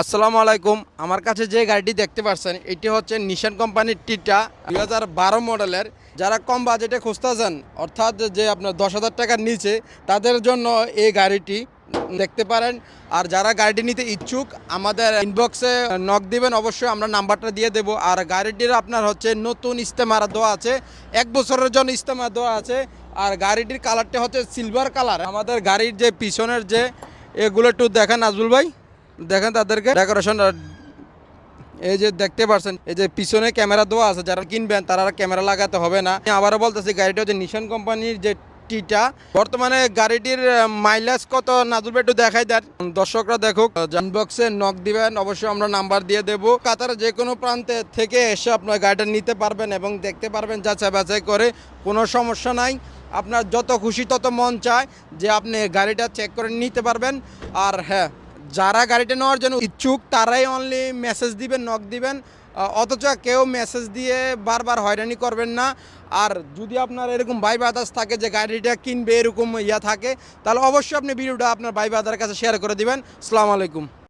আসসালামু আলাইকুম। আমার কাছে যে গাড়িটি দেখতে পাচ্ছেন, এটি হচ্ছে নিশান কোম্পানির টিটা দুই হাজার বারো মডেলের। যারা কম বাজেটে খুঁজতেছেন, অর্থাৎ যে আপনার দশ হাজার টাকার নিচে, তাদের জন্য এই গাড়িটি দেখতে পারেন। আর যারা গাড়িটি নিতে ইচ্ছুক, আমাদের ইনবক্সে নক দিবেন, অবশ্যই আমরা নাম্বারটা দিয়ে দেবো। আর গাড়িটির আপনার হচ্ছে নতুন ইস্তেমারা দেওয়া আছে, এক বছরের জন্য ইস্তেমার দেওয়া আছে। আর গাড়িটির কালারটা হচ্ছে সিলভার কালার আমাদের গাড়ির যে পিছনের যে, এগুলো একটু দেখেন নাজবুল ভাই। দেখেন তাদেরকে ডেকোরেশন এই যে দেখতে পাচ্ছেন এই যে পিছনে ক্যামেরা দেওয়া আছে, যারা কিনবেন তারা ক্যামেরা লাগাতে হবে না। আবারও বলতেছি, গাড়িটা হচ্ছে নিশান কোম্পানির যে টিটা বর্তমানে গাড়িটির মাইলেজ কত নাজুল একটু দেখাই দেন। দর্শকরা দেখুক বক্সে নক দিবেন, অবশ্যই আমরা নাম্বার দিয়ে দেব। কাতার যে কোনো প্রান্তে থেকে এসে আপনার গাড়িটা নিতে পারবেন এবং দেখতে পারবেন যাচাই বাছাই করে, কোনো সমস্যা নাই। আপনার যত খুশি তত মন চায় যে আপনি গাড়িটা চেক করে নিতে পারবেন। আর হ্যাঁ যারা গাড়িটা নেওয়ার জন্য ইচ্ছুক, তারাই অনলি মেসেজ দিবেন নক দিবেন। অথচ কেউ মেসেজ দিয়ে বারবার হয়রানি করবেন না। আর যদি আপনার এরকম ভাই বাদাস থাকে যে গাড়িটা কিনবে, এরকম ইয়া থাকে, তাহলে অবশ্যই আপনি ভিডিওটা আপনার ভাই বাদার কাছে শেয়ার করে দিবেন। সালাম আলাইকুম।